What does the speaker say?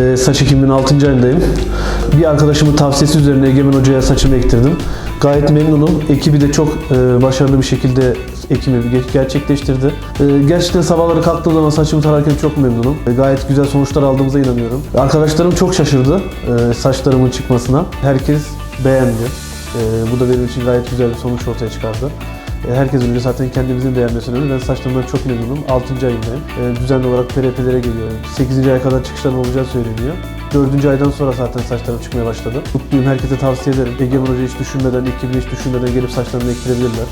Ee, saç ekimimin 6. ayındayım. Bir arkadaşımın tavsiyesi üzerine Egemen Hoca'ya saçımı ektirdim. Gayet memnunum. Ekibi de çok e, başarılı bir şekilde ekimi ge- gerçekleştirdi. E, gerçekten sabahları kalktığım zaman saçımı tararken çok memnunum. E, gayet güzel sonuçlar aldığımıza inanıyorum. Arkadaşlarım çok şaşırdı saçlarımın çıkmasına. Herkes beğendi. Bu da benim için gayet güzel bir sonuç ortaya çıkardı. E, Herkes önce zaten kendimizin beğenmesi önemli. Ben saçlarımdan çok memnunum. 6. ayındayım. E, düzenli olarak PRP'lere geliyorum. 8. aya kadar çıkışlarım olacağı söyleniyor. 4. aydan sonra zaten saçlarım çıkmaya başladı. Mutluyum, herkese tavsiye ederim. Egemen Hoca hiç düşünmeden, ekibini hiç düşünmeden gelip saçlarını ektirebilirler.